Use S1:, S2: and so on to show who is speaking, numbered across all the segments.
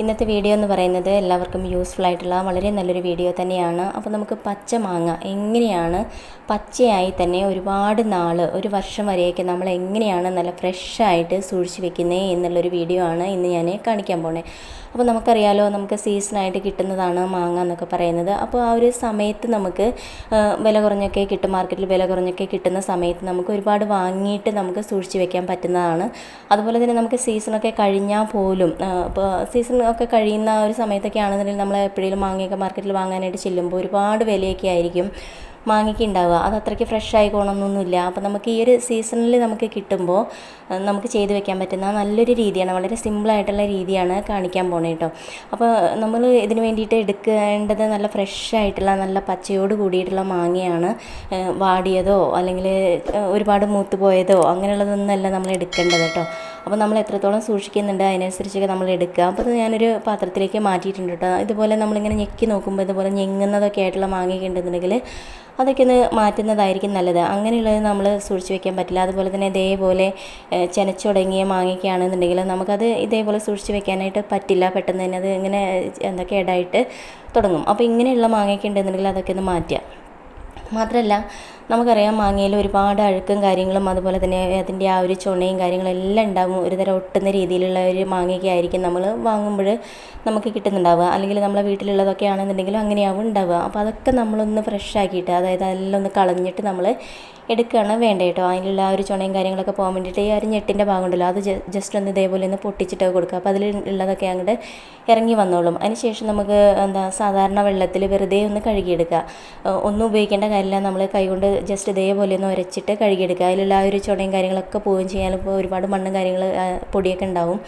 S1: ഇന്നത്തെ വീഡിയോ എന്ന് പറയുന്നത് എല്ലാവർക്കും യൂസ്ഫുൾ ആയിട്ടുള്ള വളരെ നല്ലൊരു വീഡിയോ തന്നെയാണ്. അപ്പോൾ നമുക്ക് പച്ച മാങ്ങ എങ്ങനെയാണ് പച്ചയായി തന്നെ ഒരുപാട് നാൾ ഒരു വർഷം വരെയൊക്കെ നമ്മൾ എങ്ങനെയാണ് നല്ല ഫ്രഷായിട്ട് സൂക്ഷിച്ച് വെക്കുന്നത് എന്നുള്ളൊരു വീഡിയോ ആണ് ഇന്ന് ഞാൻ കാണിക്കാൻ പോണേ. അപ്പോൾ നമുക്കറിയാലോ നമുക്ക് സീസണായിട്ട് കിട്ടുന്നതാണ് മാങ്ങ എന്നൊക്കെ പറയുന്നത്. അപ്പോൾ ആ ഒരു സമയത്ത് നമുക്ക് വില കുറഞ്ഞൊക്കെ കിട്ടും മാർക്കറ്റിൽ വില കുറഞ്ഞൊക്കെ കിട്ടുന്ന സമയത്ത് നമുക്ക് ഒരുപാട് വാങ്ങിയിട്ട് നമുക്ക് സൂക്ഷിച്ച് വെക്കാൻ പറ്റുന്നതാണ്. അതുപോലെ തന്നെ നമുക്ക് സീസണൊക്കെ കഴിഞ്ഞാൽ പോലും ഇപ്പോൾ സീസൺ ഒക്കെ കഴിയുന്ന ഒരു സമയത്തൊക്കെ ആണെന്നുണ്ടെങ്കിൽ നമ്മൾ എപ്പോഴെങ്കിലും മാങ്ങയൊക്കെ മാർക്കറ്റിൽ വാങ്ങാനായിട്ട് ചെല്ലുമ്പോൾ ഒരുപാട് വിലയൊക്കെ ആയിരിക്കും മാങ്ങയ്ക്ക് ഉണ്ടാവുക അത് അത്രയ്ക്ക് ഫ്രഷ് ആയിക്കോണമെന്നൊന്നുമില്ല അപ്പോൾ നമുക്ക് ഈ ഒരു സീസണിൽ നമുക്ക് കിട്ടുമ്പോൾ നമുക്ക് ചെയ്ത് വെക്കാൻ പറ്റുന്ന നല്ലൊരു രീതിയാണ്. വളരെ സിമ്പിളായിട്ടുള്ള രീതിയാണ് കാണിക്കാൻ പോണേ കേട്ടോ അപ്പോൾ നമ്മൾ ഇതിന് വേണ്ടിയിട്ട് എടുക്കേണ്ടത് നല്ല ഫ്രഷ് ആയിട്ടുള്ള നല്ല പച്ചയോട് കൂടിയിട്ടുള്ള മാങ്ങയാണ് വാടിയതോ അല്ലെങ്കിൽ ഒരുപാട് മൂത്ത് പോയതോ അങ്ങനെയുള്ളതൊന്നുമല്ല നമ്മൾ എടുക്കേണ്ടത് കേട്ടോ അപ്പോൾ നമ്മൾ എത്രത്തോളം സൂക്ഷിക്കുന്നുണ്ട് അതിനനുസരിച്ചൊക്കെ നമ്മൾ എടുക്കുക. അപ്പോൾ ഇത് ഞാനൊരു പാത്രത്തിലേക്ക് മാറ്റിയിട്ടുണ്ട് കേട്ടോ. ഇതുപോലെ നമ്മളിങ്ങനെ ഞെക്കി നോക്കുമ്പോൾ ഇതുപോലെ ഞെങ്ങുന്നതൊക്കെ ആയിട്ടുള്ള മാങ്ങയൊക്കെ ഉണ്ടെന്നുണ്ടെങ്കിൽ അതൊക്കെ ഒന്ന് മാറ്റുന്നതായിരിക്കും നല്ലത്. അങ്ങനെയുള്ളത് നമ്മൾ സൂക്ഷിച്ച് വെക്കാൻ പറ്റില്ല. അതുപോലെ തന്നെ ഇതേപോലെ ചെനച്ചുടങ്ങിയ മാങ്ങയൊക്കെ ആണെന്നുണ്ടെങ്കിൽ നമുക്കത് ഇതേപോലെ സൂക്ഷിച്ച് വെക്കാനായിട്ട് പറ്റില്ല. പെട്ടെന്ന് തന്നെ അത് ഇങ്ങനെ എന്താ കേടായിട്ട് തുടങ്ങും. അപ്പോൾ ഇങ്ങനെയുള്ള മാങ്ങയൊക്കെ ഉണ്ടെന്നുണ്ടെങ്കിൽ അതൊക്കെ ഒന്ന് മാറ്റുക. മാത്രമല്ല നമുക്കറിയാം മാങ്ങയിൽ ഒരുപാട് അഴുക്കും കാര്യങ്ങളും അതുപോലെ തന്നെ അതിന്റെ ആ ഒരു ചുണയും കാര്യങ്ങളും എല്ലാം ഉണ്ടാകും ഒരു തരം ഒട്ടുന്ന രീതിയിലുള്ള ഒരു മാങ്ങയൊക്കെ ആയിരിക്കും നമ്മൾ വാങ്ങുമ്പോൾ നമുക്ക് കിട്ടുന്നുണ്ടാവുക. അല്ലെങ്കിൽ നമ്മളെ വീട്ടിലുള്ളതൊക്കെ ആണെന്നുണ്ടെങ്കിലും അങ്ങനെയാവും ഉണ്ടാവുക. അപ്പോൾ അതൊക്കെ നമ്മളൊന്ന് ഫ്രഷ് ആക്കിയിട്ട് അതായത് അതെല്ലാം ഒന്ന് കളഞ്ഞിട്ട് നമ്മൾ എടുക്കുകയാണ് വേണ്ടത് കേട്ടോ. അതിലുള്ള ആ ഒരു ചുണയും കാര്യങ്ങളൊക്കെ പോകാൻ വേണ്ടിയിട്ട് ഈ ഒരു ഞെട്ടിന്റെ ഭാഗം ഉണ്ടല്ലോ അത് ജസ്റ്റ് ഒന്ന് ഇതേപോലെ ഒന്ന് പൊട്ടിച്ചിട്ട് കൊടുക്കുക. അപ്പോൾ അതിൽ ഉള്ളതൊക്കെ അങ്ങോട്ട് ഇറങ്ങി വന്നോളും. അതിനുശേഷം നമുക്ക് എന്താ സാധാരണ വെള്ളത്തിൽ വെറുതെ ഒന്ന് കഴുകിയെടുക്കുക. ഒന്നും ഉപയോഗിക്കേണ്ട കാര്യമില്ല. നമ്മൾ കൈകൊണ്ട് ജസ്റ്റ് ഇതേപോലെ ഒന്ന് ഉരച്ചിട്ട് കഴുകിയെടുക്കുക. അതിലുള്ള ആ ഒരു ചുണയും കാര്യങ്ങളൊക്കെ പോവുകയും ചെയ്യാൻ ഇപ്പോൾ ഒരുപാട് മണ്ണും കാര്യങ്ങൾ പൊടിയൊക്കെ ഉണ്ടാവും.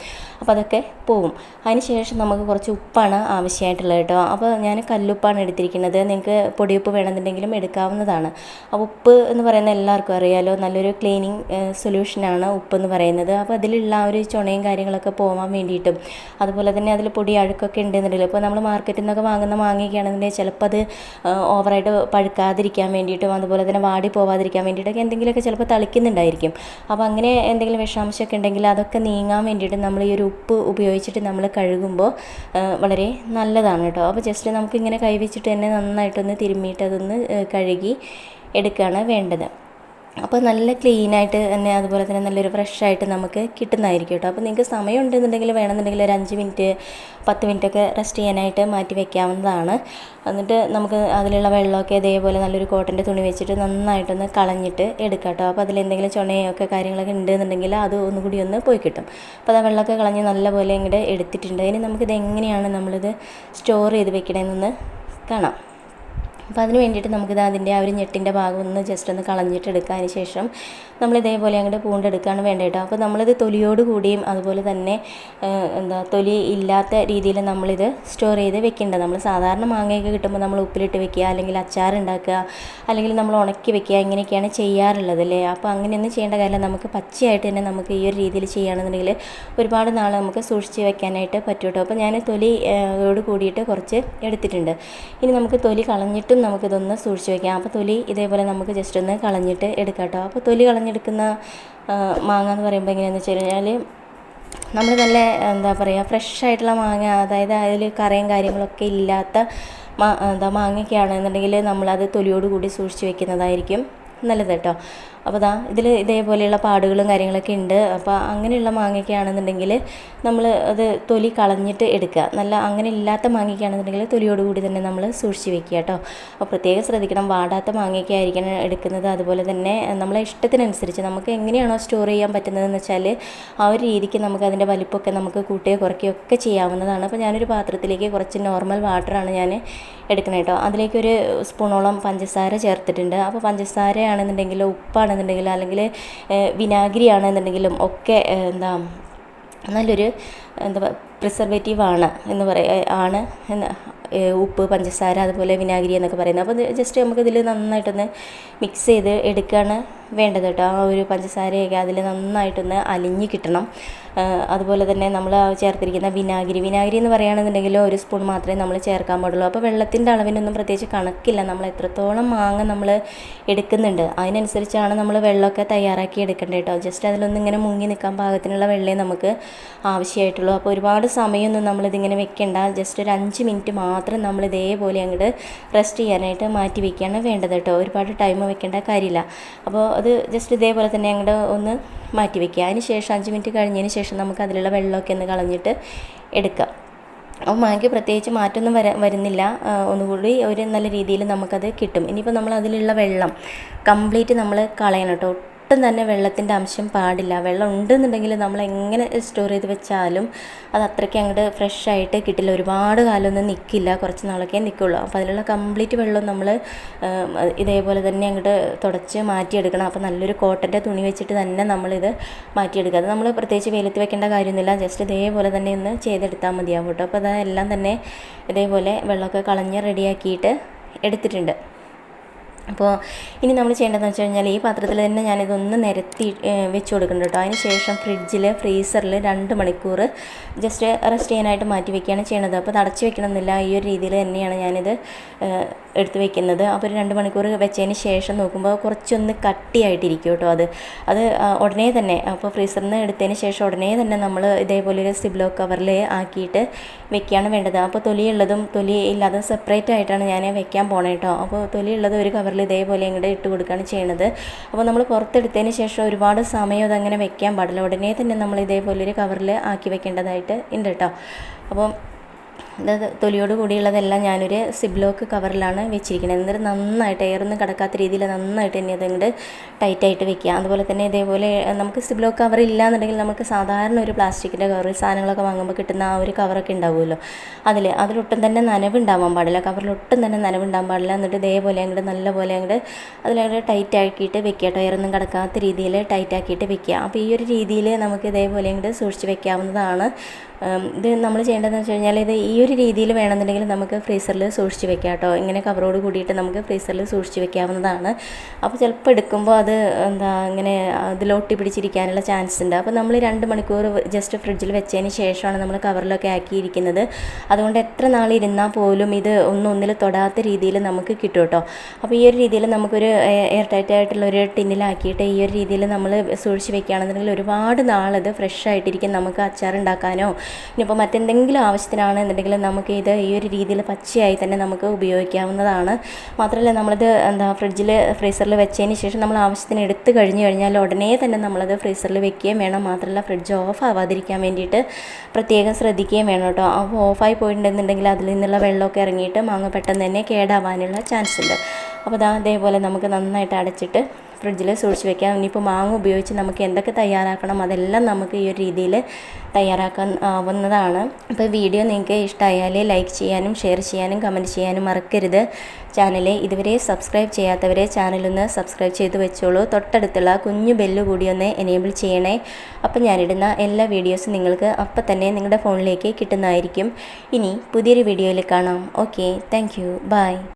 S1: അപ്പോൾ അതൊക്കെ പോവും. അതിനുശേഷം നമുക്ക് കുറച്ച് ഉപ്പാണ് ആവശ്യമായിട്ടുള്ളത് കേട്ടോ. അപ്പോൾ ഞാൻ കല്ലുപ്പാണ് എടുത്തിരിക്കുന്നത്. നിങ്ങൾക്ക് പൊടിയുപ്പ് വേണമെന്നുണ്ടെങ്കിലും എടുക്കാവുന്നതാണ്. അപ്പോൾ ഉപ്പ് എന്ന് പറയുന്നത് എല്ലാവർക്കും അറിയാലോ നല്ലൊരു ക്ലീനിങ് സൊല്യൂഷനാണ് ഉപ്പ് എന്ന് പറയുന്നത്. അപ്പോൾ അതിലുള്ള ആ ഒരു ചുണയും കാര്യങ്ങളൊക്കെ പോകാൻ വേണ്ടിയിട്ടും. അതുപോലെ തന്നെ അതിൽ പൊടി അഴുക്കൊക്കെ ഉണ്ടെന്നുണ്ടെങ്കിൽ ഇപ്പോൾ നമ്മൾ മാർക്കറ്റിൽ നിന്നൊക്കെ വാങ്ങുന്ന മാങ്ങയൊക്കെ ആണെന്നുണ്ടെങ്കിൽ ചിലപ്പോൾ അത് ഓവറായിട്ട് പഴുക്കാതിരിക്കാൻ വേണ്ടിയിട്ടും അതുപോലെ തന്നെ വാടി പോവാതിരിക്കാൻ വേണ്ടിയിട്ടൊക്കെ എന്തെങ്കിലുമൊക്കെ ചിലപ്പോൾ തളിക്കുന്നുണ്ടായിരിക്കും. അപ്പോൾ അങ്ങനെ എന്തെങ്കിലും വിഷാംശമൊക്കെ ഉണ്ടെങ്കിൽ അതൊക്കെ നീങ്ങാൻ വേണ്ടിയിട്ട് നമ്മൾ ഈ ഒരു ഉപ്പ് ഉപയോഗിച്ചിട്ട് നമ്മൾ കഴുകുമ്പോൾ വളരെ നല്ലതാണ് കേട്ടോ. അപ്പോൾ ജസ്റ്റ് നമുക്കിങ്ങനെ കൈവച്ചിട്ട് തന്നെ നന്നായിട്ടൊന്ന് തിരുമ്മിയിട്ട് അതൊന്ന് കഴുകി എടുക്കുകയാണ് വേണ്ടത്. അപ്പോൾ നല്ല ക്ലീനായിട്ട് തന്നെ അതുപോലെ തന്നെ നല്ലൊരു ഫ്രഷായിട്ട് നമുക്ക് കിട്ടുന്നതായിരിക്കും കേട്ടോ അപ്പോൾ നിങ്ങൾക്ക് സമയം ഉണ്ടെന്നുണ്ടെങ്കിൽ വേണമെന്നുണ്ടെങ്കിൽ ഒരു അഞ്ച് മിനിറ്റ് പത്ത് മിനിറ്റൊക്കെ റെസ്റ്റ് ചെയ്യാനായിട്ട് മാറ്റി വെക്കാവുന്നതാണ്. എന്നിട്ട് നമുക്ക് അതിലുള്ള വെള്ളമൊക്കെ ഇതേപോലെ നല്ലൊരു കോട്ടന്റെ തുണി വെച്ചിട്ട് നന്നായിട്ടൊന്ന് കളഞ്ഞിട്ട് എടുക്കാം കേട്ടോ അപ്പോൾ അതിൽ എന്തെങ്കിലും ചുണയൊക്കെ കാര്യങ്ങളൊക്കെ ഉണ്ടെന്നുണ്ടെങ്കിൽ അത് ഒന്നുകൂടി ഒന്ന് പോയി കിട്ടും. അപ്പോൾ ആ വെള്ളമൊക്കെ കളഞ്ഞ് നല്ലപോലെ ഇങ്ങോട്ട് എടുത്തിട്ടുണ്ട്. ഇനി നമുക്കിത് എങ്ങനെയാണ് നമ്മളിത് സ്റ്റോർ ചെയ്ത് വെക്കണമെന്നൊന്ന് കാണാം. അപ്പോൾ അതിന് വേണ്ടിയിട്ട് നമുക്കിത് അതിന്റെ ആ ഒരു ഞെട്ടിന്റെ ഭാഗം ഒന്ന് ജസ്റ്റ് ഒന്ന് കളഞ്ഞിട്ട് എടുക്കാതിന് ശേഷം നമ്മൾ ഇതേപോലെ അങ്ങോട്ട് പൂണ്ടെടുക്കുകയാണ് വേണ്ടത് കേട്ടോ. അപ്പോൾ നമ്മളിത് തൊലിയോട് കൂടിയും അതുപോലെ തന്നെ എന്താ തൊലി ഇല്ലാത്ത രീതിയിൽ നമ്മളിത് സ്റ്റോർ ചെയ്ത് വെക്കേണ്ടത് നമ്മൾ സാധാരണ മാങ്ങയൊക്കെ കിട്ടുമ്പോൾ നമ്മൾ ഉപ്പിലിട്ട് വെക്കുക അല്ലെങ്കിൽ അച്ചാർ ഉണ്ടാക്കുക അല്ലെങ്കിൽ നമ്മൾ ഉണക്കി വെക്കുക ഇങ്ങനെയൊക്കെയാണ് ചെയ്യാറുള്ളത് അല്ലേ? അപ്പോൾ അങ്ങനെയൊന്നും ചെയ്യേണ്ട കാര്യമില്ല. നമുക്ക് പച്ചയായിട്ട് തന്നെ നമുക്ക് ഈ ഒരു രീതിയിൽ ചെയ്യുകയാണെന്നുണ്ടെങ്കിൽ ഒരുപാട് നാൾ നമുക്ക് സൂക്ഷിച്ച് വെക്കാനായിട്ട് പറ്റും കേട്ടോ. അപ്പോൾ ഞാൻ തൊലിയോട് കൂടിയിട്ട് കുറച്ച് എടുത്തിട്ടുണ്ട്. ഇനി നമുക്ക് തൊലി കളഞ്ഞിട്ടും നമുക്കിതൊന്ന് സൂക്ഷിച്ച് വയ്ക്കാം അപ്പോൾ തൊലി ഇതേപോലെ നമുക്ക് ജസ്റ്റ് ഒന്ന് കളഞ്ഞിട്ട് എടുക്കാം കേട്ടോ അപ്പോൾ തൊലി കളഞ്ഞെടുക്കുന്ന മാങ്ങ എന്ന് പറയുമ്പോൾ എങ്ങനെയാണെന്ന് വെച്ച് കഴിഞ്ഞാൽ നമ്മൾ നല്ല എന്താ പറയുക ഫ്രഷ് ആയിട്ടുള്ള മാങ്ങ അതായത് അതിൽ കറയും കാര്യങ്ങളൊക്കെ ഇല്ലാത്ത മാ എന്താ മാങ്ങയൊക്കെ ആണെന്നുണ്ടെങ്കിൽ നമ്മളത് തൊലിയോട് കൂടി സൂക്ഷിച്ച് വെക്കുന്നതായിരിക്കും നല്ലത് കേട്ടോ അപ്പോൾ ദാ ഇതിൽ ഇതേപോലെയുള്ള പാടുകളും കാര്യങ്ങളൊക്കെ ഉണ്ട്. അപ്പോൾ അങ്ങനെയുള്ള മാങ്ങയ്ക്കാണെന്നുണ്ടെങ്കിൽ നമ്മൾ അത് തൊലി കളഞ്ഞിട്ട് എടുക്കുക. നല്ല അങ്ങനെ ഇല്ലാത്ത മാങ്ങയ്ക്കാണെന്നുണ്ടെങ്കിൽ തൊലിയോടുകൂടി തൊലിയോട് കൂടി തന്നെ നമ്മൾ സൂക്ഷിച്ച് വെക്കുക കേട്ടോ. അപ്പോൾ പ്രത്യേകം ശ്രദ്ധിക്കണം. വാടാത്ത മാങ്ങയൊക്കെ ആയിരിക്കണം എടുക്കുന്നത് അതുപോലെ തന്നെ നമ്മളെ ഇഷ്ടത്തിനനുസരിച്ച് നമുക്ക് എങ്ങനെയാണോ സ്റ്റോർ ചെയ്യാൻ പറ്റുന്നതെന്ന് വെച്ചാൽ ആ ഒരു രീതിക്ക് നമുക്ക് അതിന്റെ വലിപ്പമൊക്കെ നമുക്ക് കൂട്ടുകയോ കുറയ്ക്കുകയോ ഒക്കെ ചെയ്യാവുന്നതാണ്. അപ്പോൾ ഞാനൊരു പാത്രത്തിലേക്ക് കുറച്ച് നോർമൽ വാട്ടറാണ് ഞാൻ എടുക്കുന്നത് കേട്ടോ. അതിലേക്കൊരു സ്പൂണോളം പഞ്ചസാര ചേർത്തിട്ടുണ്ട്. അപ്പോൾ പഞ്ചസാരയാണെന്നുണ്ടെങ്കിൽ പഞ്ചസാര ആണെന്നുണ്ടെങ്കിൽ അല്ലെങ്കിൽ വിനാഗിരി ആണെന്നുണ്ടെങ്കിലും ഒക്കെ എന്താ നല്ലൊരു എന്താ പ്രിസർവേറ്റീവ് ആണ് എന്ന് പറയുക ആണ് എന്ന് ഉപ്പ് പഞ്ചസാര അതുപോലെ വിനാഗിരി എന്നൊക്കെ പറയുന്നത്. അപ്പോൾ ജസ്റ്റ് നമുക്കിതിൽ നന്നായിട്ടൊന്ന് മിക്സ് ചെയ്ത് എടുക്കുകയാണ് വേണ്ടത് കേട്ടോ. ആ ഒരു പഞ്ചസാരയൊക്കെ അതിൽ നന്നായിട്ടൊന്ന് അലിഞ്ഞ് കിട്ടണം. അതുപോലെ തന്നെ നമ്മൾ ചേർത്തിരിക്കുന്ന വിനാഗിരി. വിനാഗിരി എന്ന് പറയുകയാണെന്നുണ്ടെങ്കിൽ ഒരു സ്പൂൺ മാത്രമേ നമ്മൾ ചേർക്കാൻ പാടുള്ളൂ. അപ്പോൾ വെള്ളത്തിന്റെ അളവിനൊന്നും പ്രത്യേകിച്ച് കണക്കില്ല. നമ്മൾ എത്രത്തോളം മാങ്ങ നമ്മൾ എടുക്കുന്നുണ്ട്. അതിനനുസരിച്ചാണ് നമ്മൾ വെള്ളമൊക്കെ തയ്യാറാക്കി എടുക്കേണ്ടത് കേട്ടോ. ജസ്റ്റ് അതിലൊന്നും ഇങ്ങനെ മുങ്ങി നിൽക്കാൻ പാകത്തിനുള്ള വെള്ളമേ നമുക്ക് ആവശ്യമായിട്ടുള്ളൂ. അപ്പോൾ ഒരുപാട് സമയമൊന്നും നമ്മളിതിങ്ങനെ വെക്കേണ്ട. ജസ്റ്റ് ഒരു അഞ്ച് മിനിറ്റ് മാത്രം നമ്മൾ ഇതേപോലെ അങ്ങോട്ട് റെസ്റ്റ് ചെയ്യാനായിട്ട് മാറ്റി വയ്ക്കുകയാണ് വേണ്ടത് കേട്ടോ. ഒരുപാട് ടൈം വെക്കേണ്ട കാര്യമില്ല. അപ്പോൾ അത് ജസ്റ്റ് ഇതേപോലെ തന്നെ അങ്ങോട്ട് ഒന്ന് മാറ്റി വയ്ക്കുക അതിന് ശേഷം അഞ്ച് മിനിറ്റ് കഴിഞ്ഞതിന് ശേഷം നമുക്ക് അതിലുള്ള വെള്ളമൊക്കെ ഒന്ന് കളഞ്ഞിട്ട് എടുക്കാം. അപ്പോൾ മാങ്ങയ്ക്ക് പ്രത്യേകിച്ച് മാറ്റമൊന്നും വര വരുന്നില്ല. ഒന്നുകൂടി ഒരു നല്ല രീതിയിൽ നമുക്കത് കിട്ടും. ഇനിയിപ്പോൾ നമ്മൾ അതിലുള്ള വെള്ളം കംപ്ലീറ്റ് നമ്മൾ കളയണം കേട്ടോ. ഒട്ടും തന്നെ വെള്ളത്തിന്റെ അംശം പാടില്ല. വെള്ളം ഉണ്ടെന്നുണ്ടെങ്കിൽ നമ്മൾ എങ്ങനെ സ്റ്റോർ ചെയ്ത് വെച്ചാലും അത് അത്രയ്ക്ക് അങ്ങോട്ട് ഫ്രഷ് ആയിട്ട് കിട്ടില്ല. ഒരുപാട് കാലമൊന്നും നിൽക്കില്ല കുറച്ച് നാളൊക്കെ നിൽക്കുള്ളൂ അപ്പോൾ അതിലുള്ള കംപ്ലീറ്റ് വെള്ളം നമ്മൾ ഇതേപോലെ തന്നെ അങ്ങോട്ട് തുടച്ച് മാറ്റിയെടുക്കണം. അപ്പോൾ നല്ലൊരു കോട്ടന്റെ തുണി വെച്ചിട്ട് തന്നെ നമ്മളിത് മാറ്റിയെടുക്കുക. അത് നമ്മൾ പ്രത്യേകിച്ച് വെയിലത്ത് വെക്കേണ്ട കാര്യമൊന്നുമില്ല. ജസ്റ്റ് ഇതേപോലെ തന്നെ ഒന്ന് ചെയ്തെടുത്താൽ മതിയാവും കേട്ടോ. അപ്പോൾ അതെല്ലാം തന്നെ ഇതേപോലെ വെള്ളമൊക്കെ കളഞ്ഞ് റെഡിയാക്കിയിട്ട് എടുത്തിട്ടുണ്ട്. അപ്പോൾ ഇനി നമ്മൾ ചെയ്യേണ്ടതെന്ന് വെച്ച് കഴിഞ്ഞാൽ ഈ പാത്രത്തിൽ തന്നെ ഞാനിതൊന്ന് നിരത്തി വെച്ച് കൊടുക്കുന്നുണ്ട് കേട്ടോ. അതിന് ശേഷം ഫ്രിഡ്ജിൽ ഫ്രീസറിൽ രണ്ട് മണിക്കൂർ ജസ്റ്റ് റെസ്റ്റ് ചെയ്യാനായിട്ട് മാറ്റി വെക്കുകയാണ് ചെയ്യണത്. അപ്പോൾ അടച്ച് വെക്കണമെന്നില്ല. ഈ ഒരു രീതിയിൽ തന്നെയാണ് ഞാനിത് എടുത്ത് വെക്കുന്നത്. അപ്പോൾ ഒരു രണ്ട് മണിക്കൂർ വെച്ചതിന് ശേഷം നോക്കുമ്പോൾ കുറച്ചൊന്ന് കട്ടിയായിട്ടിരിക്കും കേട്ടോ അത് അത് ഉടനെ തന്നെ അപ്പോൾ ഫ്രീസറിൽ നിന്ന് എടുത്തതിന് ശേഷം ഉടനെ തന്നെ നമ്മൾ ഇതേപോലെ ഒരു സിബ്ലോ കവറിൽ ആക്കിയിട്ട് വെക്കുകയാണ് വേണ്ടത്. അപ്പോൾ തൊലിയുള്ളതും തൊലി ഇല്ലാതും സെപ്പറേറ്റ് ആയിട്ടാണ് ഞാൻ വെക്കാൻ പോണേ കേട്ടോ അപ്പോൾ തൊലിയുള്ളത് ഒരു കവറിൽ ഇതേപോലെ ഇങ്ങോട്ട് ഇട്ട് കൊടുക്കുകയാണ് ചെയ്യുന്നത് അപ്പോൾ നമ്മൾ പുറത്തെടുത്തതിന് ശേഷം ഒരുപാട് സമയം അതങ്ങനെ വെക്കാൻ പാടില്ല. ഉടനെ തന്നെ നമ്മൾ ഇതേപോലെ ഒരു കവറിൽ ആക്കി വെക്കേണ്ടതായിട്ട് ഉണ്ട് കേട്ടോ അപ്പോൾ ഇത് തൊലിയോട് കൂടിയുള്ളതെല്ലാം ഞാനൊരു സിബ്ലോക്ക് കവറിലാണ് വെച്ചിരിക്കുന്നത്. എന്നിട്ട് നന്നായിട്ട് എയറൊന്നും കിടക്കാത്ത രീതിയിൽ നന്നായിട്ട് തന്നെ അതങ്ങോട്ട് ടൈറ്റായിട്ട് വെക്കുക. അതുപോലെ തന്നെ ഇതേപോലെ നമുക്ക് സിബ്ലോക്ക് കവർ ഇല്ലാന്നുണ്ടെങ്കിൽ നമുക്ക് സാധാരണ ഒരു പ്ലാസ്റ്റിക്കിന്റെ കവറിൽ സാധനങ്ങളൊക്കെ വാങ്ങുമ്പോൾ കിട്ടുന്ന ആ ഒരു കവറൊക്കെ ഉണ്ടാവുമല്ലോ. അതിൽ അതിലൊട്ടും തന്നെ നനവുണ്ടാവാൻ പാടില്ല. കവറിലൊട്ടും തന്നെ നനവുണ്ടാവാൻ പാടില്ല. എന്നിട്ട് ഇതേപോലെ അങ്ങോട്ട് നല്ലപോലെ അങ്ങോട്ട് അതിലങ്ങോട്ട് ടൈറ്റ് ആക്കിയിട്ട് വെക്കുക കേട്ടോ. എയറൊന്നും കിടക്കാത്ത രീതിയിൽ ടൈറ്റ് ആക്കിയിട്ട് വെക്കുക. അപ്പോൾ ഈ ഒരു രീതിയിൽ നമുക്ക് ഇതേപോലെ അങ്ങോട്ട് സൂക്ഷിച്ച് വെക്കാവുന്നതാണ്. ഇത് നമ്മൾ ചെയ്യേണ്ടതെന്ന് വെച്ച് കഴിഞ്ഞാൽ ഇത് ഈ ഒരു രീതിയിൽ വേണമെന്നുണ്ടെങ്കിൽ നമുക്ക് ഫ്രീസറിൽ സൂക്ഷിച്ച് വെക്കാം കേട്ടോ. ഇങ്ങനെ കവറോട് കൂടിയിട്ട് നമുക്ക് ഫ്രീസറിൽ സൂക്ഷിച്ച് വെക്കാവുന്നതാണ്. അപ്പോൾ ചിലപ്പോൾ എടുക്കുമ്പോൾ അത് എന്താ ഇങ്ങനെ അതിലൊട്ടി പിടിച്ചിരിക്കാനുള്ള ചാൻസ് ഉണ്ട്. അപ്പോൾ നമ്മൾ രണ്ട് മണിക്കൂർ ജസ്റ്റ് ഫ്രിഡ്ജിൽ വെച്ചതിന് ശേഷമാണ് നമ്മൾ കവറിലൊക്കെ ആക്കിയിരിക്കുന്നത്. അതുകൊണ്ട് എത്ര നാൾ ഇരുന്നാൽ പോലും ഇത് ഒന്നൊന്നിൽ തൊടാത്ത രീതിയിൽ നമുക്ക് കിട്ടും കേട്ടോ. അപ്പോൾ ഈ ഒരു രീതിയിൽ നമുക്കൊരു എയർ ടൈറ്റ് ആയിട്ടുള്ള ഒരു ടിന്നിലാക്കിയിട്ട് ഈ ഒരു രീതിയിൽ നമ്മൾ സൂക്ഷിച്ച് വെക്കുകയാണെന്നുണ്ടെങ്കിൽ ഒരുപാട് നാളത് ഫ്രഷ് ആയിട്ടിരിക്കും നമുക്ക് അച്ചാർ ഉണ്ടാക്കാനോ ഇനിയിപ്പോൾ മറ്റെന്തെങ്കിലും ആവശ്യത്തിനാണെന്നുണ്ടെങ്കിൽ നമുക്ക് ഇത് ഈ ഒരു രീതിയിൽ പച്ചയായി തന്നെ നമുക്ക് ഉപയോഗിക്കാവുന്നതാണ്. മാത്രമല്ല നമ്മളിത് എന്താ ഫ്രിഡ്ജിൽ ഫ്രീസറിൽ വെച്ചതിന് ശേഷം നമ്മൾ ആവശ്യത്തിന് എടുത്ത് കഴിഞ്ഞ് കഴിഞ്ഞാൽ ഉടനെ തന്നെ നമ്മളത് ഫ്രീസറിൽ വെക്കുകയും വേണം. മാത്രമല്ല ഫ്രിഡ്ജ് ഓഫ് ആവാതിരിക്കാൻ വേണ്ടിയിട്ട് പ്രത്യേകം ശ്രദ്ധിക്കുകയും വേണം കേട്ടോ. അപ്പോൾ ഓഫായി പോയിട്ടുണ്ടെന്നുണ്ടെങ്കിൽ അതിൽ നിന്നുള്ള വെള്ളമൊക്കെ ഇറങ്ങിയിട്ട് മാങ്ങ പെട്ടെന്ന് തന്നെ കേടാവാനുള്ള ചാൻസ് ഉണ്ട്. അപ്പോൾ അതാ അതേപോലെ നമുക്ക് നന്നായിട്ട് അടച്ചിട്ട് ഫ്രിഡ്ജിൽ സൂക്ഷിച്ച് വെക്കാം. ഇനിയിപ്പോൾ മാങ്ങ ഉപയോഗിച്ച് നമുക്ക് എന്തൊക്കെ തയ്യാറാക്കണം അതെല്ലാം നമുക്ക് ഈ ഒരു രീതിയിൽ തയ്യാറാക്കാൻ ആവുന്നതാണ്. അപ്പോൾ വീഡിയോ നിങ്ങൾക്ക് ഇഷ്ടമായാൽ ലൈക്ക് ചെയ്യാനും ഷെയർ ചെയ്യാനും കമന്റ് ചെയ്യാനും മറക്കരുത്. ചാനൽ ഇതുവരെ സബ്സ്ക്രൈബ് ചെയ്യാത്തവരെ ചാനലൊന്ന് സബ്സ്ക്രൈബ് ചെയ്ത് വെച്ചോളൂ. തൊട്ടടുത്തുള്ള കുഞ്ഞു ബെല്ല് കൂടി ഒന്ന് എനേബിൾ ചെയ്യണേ. അപ്പോൾ ഞാനിടുന്ന എല്ലാ വീഡിയോസും നിങ്ങൾക്ക് അപ്പം തന്നെ നിങ്ങളുടെ ഫോണിലേക്ക് കിട്ടുന്നതായിരിക്കും. ഇനി പുതിയൊരു വീഡിയോയിൽ കാണാം. Okay thank bye